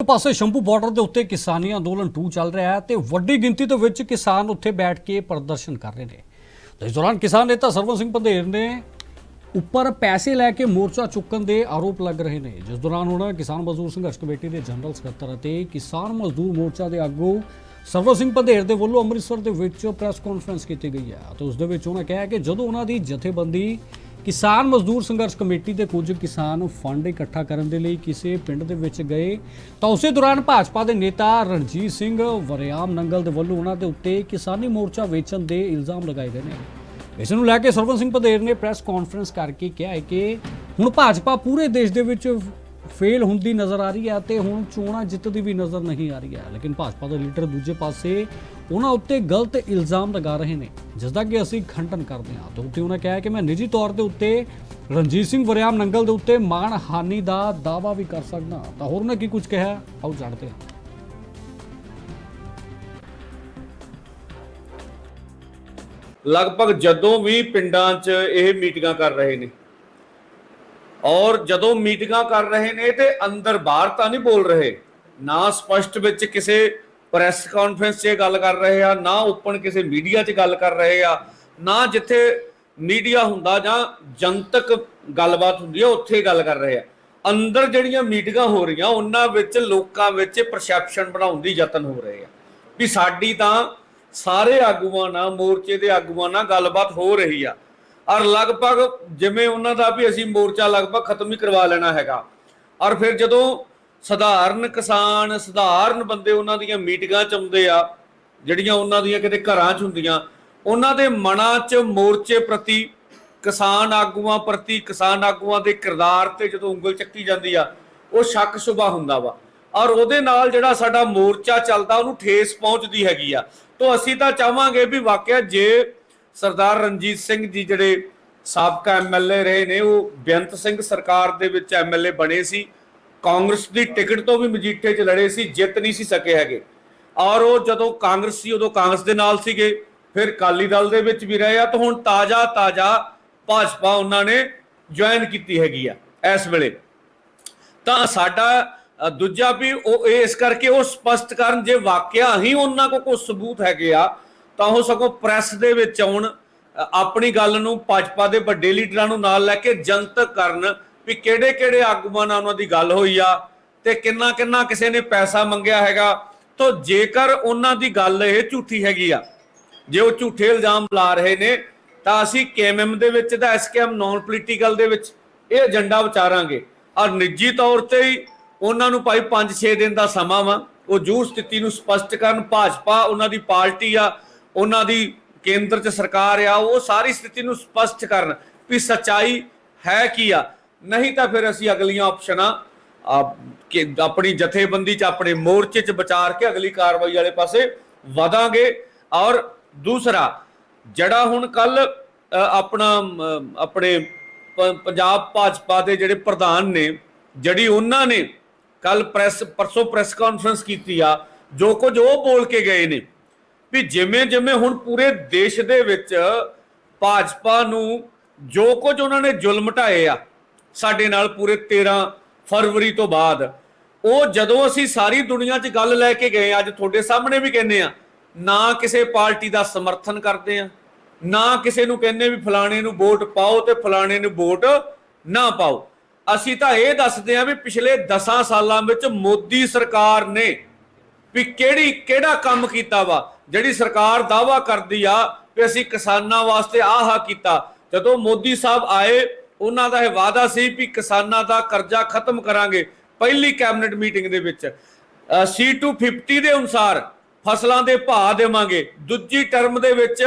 ਇੱਕ ਪਾਸੇ ਸ਼ੰਭੂ ਬਾਰਡਰ ਦੇ ਉੱਤੇ ਕਿਸਾਨੀ ਅੰਦੋਲਨ 2 ਚੱਲ ਰਿਹਾ ਹੈ ਤੇ ਵੱਡੀ ਗਿਣਤੀ ਦੇ ਵਿੱਚ ਕਿਸਾਨ ਉੱਥੇ ਬੈਠ ਕੇ ਪ੍ਰਦਰਸ਼ਨ ਕਰ ਰਹੇ ਨੇ। ਤੇ ਇਸ ਦੌਰਾਨ ਕਿਸਾਨ ਨੇਤਾ ਸਰਵਨ ਸਿੰਘ ਪੰਧੇਰ ਨੇ ਉੱਪਰ ਪੈਸੇ ਲੈ ਕੇ ਮੋਰਚਾ ਚੁੱਕਣ ਦੇ ਆਰੋਪ ਲੱਗ ਰਹੇ ਨੇ। ਜਿਸ ਦੌਰਾਨ ਹੁਣ ਕਿਸਾਨ ਮਜ਼ਦੂਰ ਸੰਘਰਸ਼ ਕਮੇਟੀ ਦੇ ਜਨਰਲ ਸਕੱਤਰ ਅਤੇ ਕਿਸਾਨ ਮਜ਼ਦੂਰ ਮੋਰਚਾ ਦੇ ਆਗੂ ਸਰਵਨ ਸਿੰਘ ਪੰਧੇਰ ਦੇ ਵੱਲੋਂ ਅੰਮ੍ਰਿਤਸਰ ਦੇ ਵਿੱਚ ਪ੍ਰੈਸ ਕਾਨਫਰੰਸ ਕੀਤੀ ਗਈ ਹੈ। ਤੇ ਉਸ ਦੇ ਵਿੱਚ ਉਹਨਾਂ ਕਿਹਾ ਕਿ ਜਦੋਂ ਉਹਨਾਂ ਦੀ ਜਥੇਬੰਦੀ ਕਿਸਾਨ ਮਜ਼ਦੂਰ ਸੰਘਰਸ਼ ਕਮੇਟੀ ਦੇ ਕੁਝ ਕਿਸਾਨ ਫੰਡ ਇਕੱਠਾ ਕਰਨ ਦੇ ਲਈ ਕਿਸੇ ਪਿੰਡ ਦੇ ਵਿੱਚ ਗਏ। ਤਾਂ ਉਸੇ ਦੌਰਾਨ ਭਾਜਪਾ ਦੇ ਨੇਤਾ ਰਣਜੀਤ ਸਿੰਘ ਵਰਿਆਮ ਨੰਗਲ ਦੇ ਵੱਲੋਂ ਉਹਨਾਂ ਦੇ ਉੱਤੇ ਕਿਸਾਨੀ ਮੋਰਚਾ ਵੇਚਣ ਦੇ ਇਲਜ਼ਾਮ ਲਗਾਏ ਗਏ ਨੇ। ਇਸ ਨੂੰ ਲੈ ਕੇ ਸਰਵਨ ਸਿੰਘ ਪਦੇਰ ਨੇ ਪ੍ਰੈਸ ਕਾਨਫਰੰਸ ਕਰਕੇ ਕਿਹਾ ਹੈ ਕਿ ਹੁਣ ਭਾਜਪਾ ਪੂਰੇ ਦੇਸ਼ ਦੇ ਵਿੱਚ ਫੇਲ ਹੁੰਦੀ ਨਜ਼ਰ ਆ ਰਹੀ ਹੈ ਤੇ ਹੁਣ ਚੋਣਾਂ ਜਿੱਤਦੀ ਵੀ ਨਜ਼ਰ ਨਹੀਂ ਆ ਰਹੀ ਹੈ। ਲੇਕਿਨ ਭਾਜਪਾ ਦੇ ਲੀਡਰ ਦੂਜੇ ਪਾਸੇ ਉਹਨਾਂ ਉੱਤੇ ਗਲਤ ਇਲਜ਼ਾਮ ਲਗਾ ਰਹੇ ਨੇ, ਜਿਸ ਦਾ ਕਿ ਅਸੀਂ ਖੰਡਨ ਕਰਦੇ ਹਾਂ। ਤੇ ਉੱਤੇ ਉਹਨਾਂ ਕਿਹਾ ਕਿ ਮੈਂ ਨਿੱਜੀ ਤੌਰ ਦੇ ਉੱਤੇ ਰਣਜੀਤ ਸਿੰਘ ਵਰਿਆਮ ਨੰਗਲ ਦੇ ਉੱਤੇ ਮਾਣ ਹਾਨੀ ਦਾ ਦਾਵਾ ਵੀ ਕਰ ਸਕਦਾ ਤਾਂ ਹੋਰ ਨੇ ਕੀ ਕੁਝ ਕਿਹਾ? ਆਓ ਜਾਣਦੇ ਹਾਂ। ਲਗਭਗ ਜਦੋਂ ਵੀ ਪਿੰਡਾਂ 'ਚ ਇਹ ਮੀਟਿੰਗਾਂ ਕਰ ਰਹੇ ਨੇ ਔਰ ਜਦੋਂ ਮੀਟਿੰਗਾਂ ਕਰ ਰਹੇ ਨੇ ਤੇ ਅੰਦਰ ਬਾਹਰ ਤਾਂ ਨਹੀਂ ਬੋਲ ਰਹੇ, ਨਾ ਸਪਸ਼ਟ ਵਿੱਚ ਕਿਸੇ ਪ੍ਰੈਸ ਕਾਨਫਰੰਸ 'ਚ ਗੱਲ ਕਰ ਰਹੇ ਆ, ਨਾ ਓਪਨ ਕਿਸੇ ਮੀਡੀਆ 'ਚ ਗੱਲ ਕਰ ਰਹੇ ਆ, ਨਾ ਜਿੱਥੇ ਮੀਡੀਆ ਹੁੰਦਾ ਜਾਂ ਜਨਤਕ ਗੱਲਬਾਤ ਹੁੰਦੀ ਆ, ਉੱਥੇ ਗੱਲ ਕਰ ਰਹੇ ਆ। ਅੰਦਰ ਜਿਹੜੀਆਂ ਮੀਟਿੰਗਾਂ ਹੋ ਰਹੀਆਂ, ਉਹਨਾਂ ਵਿੱਚ ਲੋਕਾਂ ਵਿੱਚ ਪਰਸੈਪਸ਼ਨ ਬਣਾਉਣ ਦੀ ਯਤਨ ਹੋ ਰਹੇ ਆ। ਵੀ ਸਾਡੀ ਤਾਂ ਸਾਰੇ ਆਗੂਆਂ ਨਾਲ, ਮੋਰਚੇ ਦੇ ਆਗੂਆਂ ਨਾਲ ਗੱਲਬਾਤ ਹੋ ਰਹੀ ਆ। ਔਰ ਲਗਭਗ ਜਿਵੇਂ ਉਹਨਾਂ ਦਾ ਵੀ ਅਸੀਂ ਮੋਰਚਾ ਲਗਭਗ ਖਤਮ ਹੀ ਕਰਵਾ ਲੈਣਾ ਹੈਗਾ। ਔਰ ਫਿਰ ਜਦੋਂ ਸਧਾਰਨ ਕਿਸਾਨ, ਸਧਾਰਨ ਬੰਦੇ ਉਹਨਾਂ ਦੀਆਂ ਮੀਟਿੰਗਾਂ ਚ ਆਉਂਦੇ ਆ, ਜਿਹੜੀਆਂ ਉਹਨਾਂ ਦੀਆਂ ਕਿਤੇ ਘਰਾਂ 'ਚ ਹੁੰਦੀਆਂ, ਉਹਨਾਂ ਦੇ ਮਨਾਂ 'ਚ ਮੋਰਚੇ ਪ੍ਰਤੀ, ਕਿਸਾਨ ਆਗੂਆਂ ਪ੍ਰਤੀ, ਕਿਸਾਨ ਆਗੂਆਂ ਦੇ ਕਿਰਦਾਰ ਤੇ ਜਦੋਂ ਉਂਗਲ ਚੱਕੀ ਜਾਂਦੀ ਆ, ਉਹ ਸ਼ੱਕ ਸ਼ੁਬਾ ਹੁੰਦਾ ਵਾ। ਔਰ ਉਹਦੇ ਨਾਲ ਜਿਹੜਾ ਸਾਡਾ ਮੋਰਚਾ ਚੱਲਦਾ, ਉਹਨੂੰ ਠੇਸ ਪਹੁੰਚਦੀ ਹੈਗੀ ਆ। ਤੋਂ ਅਸੀਂ ਤਾਂ ਚਾਹਾਂਗੇ ਵੀ ਵਾਕਿਆ ਜੇ ਸਰਦਾਰ ਰਣਜੀਤ ਸਿੰਘ ਜੀ ਜਿਹੜੇ ਸਾਬਕਾ ਐਮਐਲਏ ਰਹੇ ਨੇ, ਉਹ ਬੇਅੰਤ ਸਿੰਘ ਸਰਕਾਰ ਦੇ ਵਿੱਚ ਐਮਐਲਏ ਬਣੇ ਸੀ। ਕਾਂਗਰਸ ਦੀ ਟਿਕਟ ਤੋਂ ਵੀ ਮਜੀਠੇ 'ਚ ਲੜੇ ਸੀ, ਜਿੱਤ ਨਹੀਂ ਸੀ ਸਕੇ ਹੈਗੇ। ਔਰ ਉਹ ਜਦੋਂ ਕਾਂਗਰਸ ਸੀ, ਉਦੋਂ ਕਾਂਗਰਸ ਦੇ ਨਾਲ ਸੀਗੇ, ਫਿਰ ਕਾਲੀ ਦਲ ਦੇ ਵਿੱਚ ਵੀ ਰਹੇ ਆ, ਤਾਂ ਹੁਣ ਤਾਜ਼ਾ ਤਾਜ਼ਾ ਭਾਜਪਾ ਉਹਨਾਂ ਨੇ ਜੁਆਇਨ ਕੀਤੀ ਹੈਗੀ ਆ ਇਸ ਵੇਲੇ। ਤਾਂ ਸਾਡਾ ਦੂਜਾ ਵੀ ਉਹ ਇਸ ਕਰਕੇ ਉਹ ਸਪਸ਼ਟ ਕਰਨ, ਜੇ ਵਾਕਿਆ ਹੀ ਉਹਨਾਂ ਕੋਲ ਕੋਈ ਸਬੂਤ ਹੈਗੇ ਆ ਤਾਂ ਉਹ ਸਗੋਂ ਪ੍ਰੈਸ ਦੇ ਵਿੱਚ ਆਉਣ ਆਪਣੀ ਗੱਲ ਨੂੰ ਭਾਜਪਾ ਦੇ ਵੱਡੇ ਲੀਡਰਾਂ ਨੂੰ ਨਾਲ ਲੈ ਕੇ ਜਨਤਕ ਕਰਨ ਵੀ ਕਿਹੜੇ ਕਿਹੜੇ ਆਗੂਆਂ ਨਾਲ ਉਹਨਾਂ ਦੀ ਗੱਲ ਹੋਈ ਆ ਤੇ ਕਿੰਨਾ ਕਿੰਨਾ ਕਿਸੇ ਨੇ ਪੈਸਾ ਮੰਗਿਆ ਹੈਗਾ। ਤਾਂ ਜੇਕਰ ਉਹਨਾਂ ਦੀ ਗੱਲ ਇਹ ਝੂਠੀ ਹੈਗੀ ਆ, ਜੇ ਉਹ ਝੂਠੇ ਇਲਜ਼ਾਮ ਲਾ ਰਹੇ ਨੇ, ਤਾਂ ਅਸੀਂ ਕੇਐਮਐਮ ਦੇ ਵਿੱਚ ਤਾਂ ਐਸਕੇਐਮ ਨਾਨ ਪੋਲੀਟੀਕਲ ਦੇ ਵਿੱਚ ਇਹ ਏਜੰਡਾ ਵਿਚਾਰਾਂਗੇ। ਔਰ ਨਿੱਜੀ ਤੌਰ ਤੇ ਹੀ ਉਹਨਾਂ ਨੂੰ ਭਾਈ 5-6 ਦਿਨ ਦਾ ਸਮਾਂ ਵਾ, ਉਹ ਜੂਰ ਸਥਿਤੀ ਨੂੰ ਸਪਸ਼ਟ ਕਰਨ, ਭਾਜਪਾ ਉਹਨਾਂ ਦੀ ਪਾਰਟੀ ਆ ਉਹਨਾਂ ਦੀ ਕੇਂਦਰ 'ਚ ਸਰਕਾਰ ਆ, ਉਹ ਸਾਰੀ ਸਥਿਤੀ ਨੂੰ ਸਪਸ਼ਟ ਕਰਨ ਵੀ ਸਚਾਈ ਹੈ ਕੀ ਆ। ਨਹੀਂ ਤਾਂ ਫਿਰ ਅਸੀਂ ਅਗਲੀਆਂ ਆਪਸ਼ਨਾਂ ਕਿ ਆਪਣੀ ਜਥੇਬੰਦੀ 'ਚ, ਆਪਣੇ ਮੋਰਚੇ 'ਚ ਵਿਚਾਰ ਕੇ ਅਗਲੀ ਕਾਰਵਾਈ ਵਾਲੇ ਪਾਸੇ ਵਧਾਂਗੇ। ਔਰ ਦੂਸਰਾ, ਜਿਹੜਾ ਹੁਣ ਕੱਲ ਆਪਣਾ ਆਪਣੇ ਪੰਜਾਬ ਭਾਜਪਾ ਦੇ ਜਿਹੜੇ ਪ੍ਰਧਾਨ ਨੇ, ਜਿਹੜੀ ਉਹਨਾਂ ਨੇ ਕੱਲ ਪ੍ਰੈਸ, ਪਰਸੋਂ ਪ੍ਰੈਸ ਕਾਨਫਰੰਸ ਕੀਤੀ ਆ, ਜੋ ਕੁਝ ਉਹ ਬੋਲ ਕੇ ਗਏ ਨੇ ਵੀ ਜਿਵੇਂ ਜਿਵੇਂ ਹੁਣ ਪੂਰੇ ਦੇਸ਼ ਦੇ ਵਿੱਚ ਭਾਜਪਾ ਨੂੰ ਜੋ ਕੁਝ ਉਹਨਾਂ ਨੇ ਜ਼ੁਲਮ ਢਾਏ ਆ, ਸਾਡੇ ਨਾਲ ਪੂਰੇ 13 ਫਰਵਰੀ ਤੋਂ ਬਾਅਦ, ਉਹ ਜਦੋਂ ਅਸੀਂ ਸਾਰੀ ਦੁਨੀਆ 'ਚ ਗੱਲ ਲੈ ਕੇ ਗਏ ਅੱਜ ਤੁਹਾਡੇ ਸਾਹਮਣੇ ਵੀ ਕਹਿੰਦੇ ਆ ਨਾ ਕਿਸੇ ਪਾਰਟੀ ਦਾ ਸਮਰਥਨ ਕਰਦੇ ਆ ਨਾ ਕਿਸੇ ਨੂੰ ਕਹਿੰਦੇ ਵੀ ਫਲਾਣੇ ਨੂੰ ਵੋਟ ਪਾਓ ਤੇ ਫਲਾਣੇ ਨੂੰ ਵੋਟ ਨਾ ਪਾਓ। ਅਸੀਂ ਤਾਂ ਇਹ ਦੱਸਦੇ ਆ ਵੀ ਪਿਛਲੇ 10 ਸਾਲਾਂ ਵਿੱਚ ਮੋਦੀ ਸਰਕਾਰ ਨੇ ਵੀ ਕਿਹੜੀ, ਕਿਹੜਾ ਕੰਮ ਕੀਤਾ ਵਾ ਜਿਹੜੀ ਸਰਕਾਰ ਦਾਵਾ ਕਰਦੀ ਆ ਵੀ ਅਸੀਂ ਕਿਸਾਨਾਂ ਵਾਸਤੇ ਆਹ ਕੀਤਾ, ਜਦੋਂ ਮੋਦੀ ਸਾਹਿਬ ਆਏ, ਉਹਨਾਂ ਦਾ ਇਹ ਵਾਅਦਾ ਸੀ ਵੀ ਕਿਸਾਨਾਂ ਦਾ ਕਰਜ਼ਾ ਖਤਮ ਕਰਾਂਗੇ, ਪਹਿਲੀ ਕੈਬਨਿਟ ਮੀਟਿੰਗ ਦੇ ਵਿੱਚ। C250 ਦੇ ਅਨੁਸਾਰ ਫਸਲਾਂ ਦੇ ਭਾਅ ਦੇਵਾਂਗੇ, ਦੂਜੀ ਟਰਮ ਦੇ ਵਿੱਚ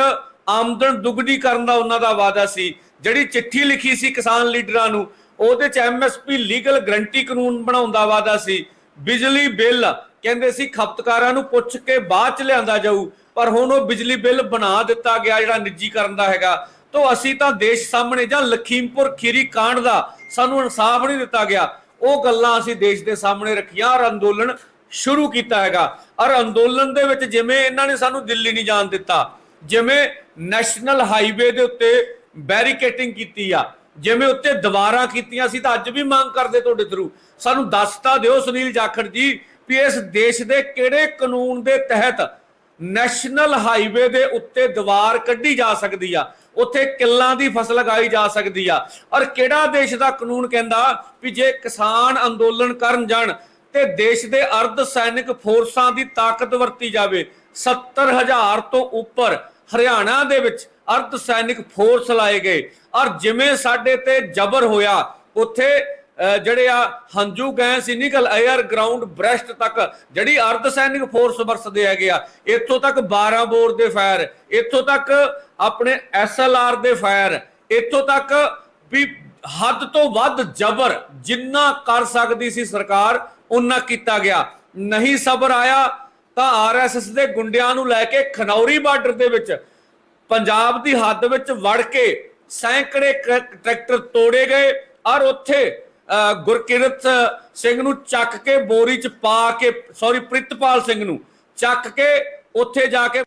ਆਮਦਨ ਦੁੱਗਣੀ ਕਰਨ ਦਾ ਉਹਨਾਂ ਦਾ ਵਾਅਦਾ ਸੀ। ਜਿਹੜੀ ਚਿੱਠੀ ਲਿਖੀ ਸੀ ਕਿਸਾਨ ਲੀਡਰਾਂ ਨੂੰ, ਉਹਦੇ ਚ ਐਮਐਸਪੀ ਲੀਗਲ ਗਰੰਟੀ ਕਾਨੂੰਨ ਬਣਾਉਣ ਦਾ ਵਾਅਦਾ ਸੀ। ਬਿਜਲੀ ਬਿੱਲ ਕਹਿੰਦੇ ਸੀ ਖਪਤਕਾਰਾਂ ਨੂੰ ਪੁੱਛ ਕੇ ਬਾਅਦ ਚ ਲਿਆਂਦਾ ਜਾਊ, ਪਰ ਹੁਣ ਉਹ ਬਿਜਲੀ ਬਿੱਲ ਬਣਾ ਦਿੱਤਾ ਗਿਆ ਜਿਹੜਾ ਨਿੱਜੀਕਰਨ ਦਾ ਹੈਗਾ। ਤੋਂ ਅਸੀਂ ਤਾਂ ਦੇਸ਼ ਸਾਹਮਣੇ ਜਾਂ ਲਖੀਮਪੁਰ ਖੀਰੀ ਕਾਂਡ ਦਾ ਸਾਨੂੰ ਇਨਸਾਫ ਨਹੀਂ ਦਿੱਤਾ ਗਿਆ। ਉਹ ਗੱਲਾਂ ਅਸੀਂ ਦੇਸ਼ ਦੇ ਸਾਹਮਣੇ ਰੱਖੀਆਂ ਔਰ ਅੰਦੋਲਨ ਸ਼ੁਰੂ ਕੀਤਾ ਹੈਗਾ। ਔਰ ਅੰਦੋਲਨ ਦੇ ਵਿੱਚ ਜਿਵੇਂ ਇਹਨਾਂ ਨੇ ਸਾਨੂੰ ਦਿੱਲੀ ਨਹੀਂ ਜਾਣ ਦਿੱਤਾ, ਜਿਵੇਂ ਨੈਸ਼ਨਲ ਹਾਈਵੇ ਦੇ ਉੱਤੇ ਬੈਰੀਕੇਟਿੰਗ ਕੀਤੀ ਆ, ਜਿਵੇਂ ਉੱਤੇ ਦੀਵਾਰਾਂ ਕੀਤੀਆਂ ਸੀ ਤਾਂ ਅੱਜ ਵੀ ਮੰਗ ਕਰਦੇ ਤੁਹਾਡੇ ਥਰੂ ਸਾਨੂੰ ਦੱਸ ਤਾਂ ਦਿਓ ਸੁਨੀਲ ਜਾਖੜ ਜੀ ਵੀ ਇਸ ਦੇਸ਼ ਦੇ ਕਿਹੜੇ ਕਾਨੂੰਨ ਦੇ ਤਹਿਤ ਨੈਸ਼ਨਲ ਹਾਈਵੇ ਦੇ ਉੱਤੇ ਦੀਵਾਰ ਕੱਢੀ ਜਾ ਸਕਦੀ ਆ? ਉੱਥੇ ਕਿੱਲਾਂ ਦੀ ਫਸਲ ਲਗਾਈ ਜਾ ਸਕਦੀ ਆ। ਔਰ ਕਿਹੜਾ ਦੇਸ਼ ਦਾ ਕਾਨੂੰਨ ਕਹਿੰਦਾ ਵੀ ਜੇ ਕਿਸਾਨ ਅੰਦੋਲਨ ਕਰਨ ਜਾਣ ਤੇ ਦੇਸ਼ ਦੇ ਅਰਧ ਸੈਨਿਕ ਫੋਰਸਾਂ ਦੀ ਤਾਕਤ ਵਰਤੀ ਜਾਵੇ 70000 ਤੋਂ ਉੱਪਰ ਹਰਿਆਣਾ ਦੇ ਵਿੱਚ ਅਰਧ ਸੈਨਿਕ ਫੋਰਸ ਲਾਏ ਗਏ। ਔਰ ਜਿਵੇਂ ਸਾਡੇ ਤੇ ਜ਼ਬਰ ਹੋਇਆ, ਉੱਥੇ ਜਿਹੜੇ ਆ ਹੰਝੂ ਗਏ ਸੀ, ਨਿਕਲ 에ਅਰ ਗਰਾਊਂਡ ਬ੍ਰੈਸਟ ਤੱਕ, ਜਿਹੜੀ ਅਰਧ ਸੈਨਿਕ ਫੋਰਸ ਵਰਸਦੇ ਹੈਗੇ ਆ, ਇੱਥੋਂ ਤੱਕ 12 ਬੋਰ ਦੇ ਫਾਇਰ, ਇੱਥੋਂ ਤੱਕ ਆਪਣੇ ਐਸਐਲਆਰ ਦੇ ਫਾਇਰ, ਇੱਥੋਂ ਤੱਕ ਵੀ ਹੱਦ ਤੋਂ ਵੱਧ ਜ਼ਬਰ ਜਿੰਨਾ ਕਰ ਸਕਦੀ ਸੀ ਸਰਕਾਰ ਉਹਨਾਂ ਕੀਤਾ ਗਿਆ। ਨਹੀਂ ਸਬਰ ਆਇਆ, ਤਾਂ ਆਰਐਸਐਸ ਦੇ ਗੁੰਡਿਆਂ ਨੂੰ ਲੈ ਕੇ ਖਨੌਰੀ ਬਾਰਡਰ ਦੇ ਵਿੱਚ, ਪੰਜਾਬ ਦੀ ਹੱਦ ਵਿੱਚ ਵੜ ਕੇ ਸੈਂਕੜੇ ਟਰੈਕਟਰ ਤੋੜੇ ਗਏ, ਔਰ ਉੱਥੇ ਗੁਰਕਿਰਤ ਸਿੰਘ ਨੂੰ ਚੱਕ ਕੇ ਬੋਰੀ ਚ ਪਾ ਕੇ ਸੌਰੀ ਪ੍ਰਿਤਪਾਲ ਸਿੰਘ ਨੂੰ ਚੱਕ ਕੇ ਉੱਥੇ ਜਾ ਕੇ